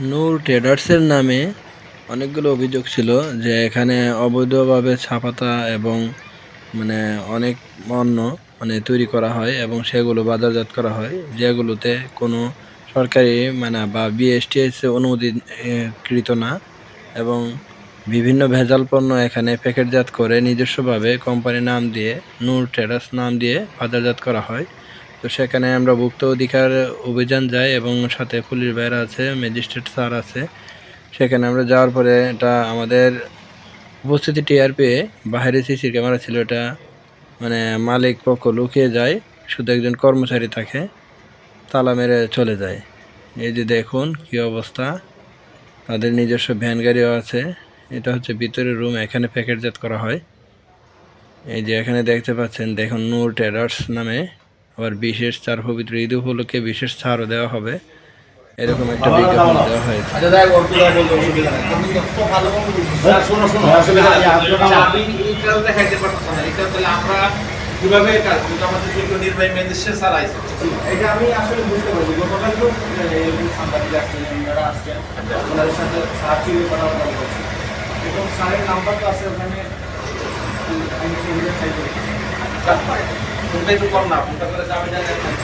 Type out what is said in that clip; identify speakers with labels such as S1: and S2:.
S1: নূর ট্রেডার্সের নামে অনেকগুলো অভিযোগ ছিল যে এখানে অবৈধভাবে ছাপাতা এবং মানে অনেক পণ্য মানে তৈরি করা হয় এবং সেগুলো বাজারজাত করা হয় যেগুলোতে কোনো সরকারি মানে বা বিএসটিএস অনুমোদিত এ, কৃত না এবং বিভিন্ন ভেজাল পণ্য এখানে প্যাকেটজাত করে নিজস্বভাবে কোম্পানির নাম দিয়ে নূর ট্রেডার্স নাম দিয়ে বাজারজাত করা হয়। তো সেখানে আমরা ভুক্ত অধিকার অভিযান যাই এবং সাথে পুলিশ ভাইরা আছে, ম্যাজিস্ট্রেট স্যার আছে। সেখানে আমরা যাওয়ার পরে এটা আমাদের উপস্থিতি টিআর পেয়ে বাইরে সিসি ক্যামেরা ছিল এটা মানে মালিক পক্ষ লুকিয়ে যায়, শুধু একজন কর্মচারী থাকে, তালা মেরে চলে যায়। এই যে দেখুন কি অবস্থা, তাদের নিজস্ব ভ্যান গাড়িও আছে, এটা হচ্ছে ভিতরের রুম, এখানে প্যাকেটজাত করা হয়। এই যে এখানে দেখতে পাচ্ছেন, দেখুন নূর ট্রেডার্স নামে আবার বিশেষ ছাড় পবিত্র ঈদ উপলক্ষে বিশেষ ছাড়ও দেওয়া হবে। এরকম একটা বিজ্ঞাপন দেওয়া হয়েছে।
S2: আচ্ছা
S3: না। এটা তাহলে আমরা কীভাবে আমাদের যোগ্য নির্বাহী ম্যাজিস্ট্রেট স্যার আইসে
S2: এটা আমি আসলে বুঝতে পারছি। গতকাল তো সাংবাদিক আসছেন যারা আসছেন ওনাদের সাথে স্যার ছিল কথা বলছি এবং স্যারের নাম্বার তো আছে ওখানে। আমি সেগুলো চাইতে
S3: ফোনটা একটু কম না ফোনটা করে জানেন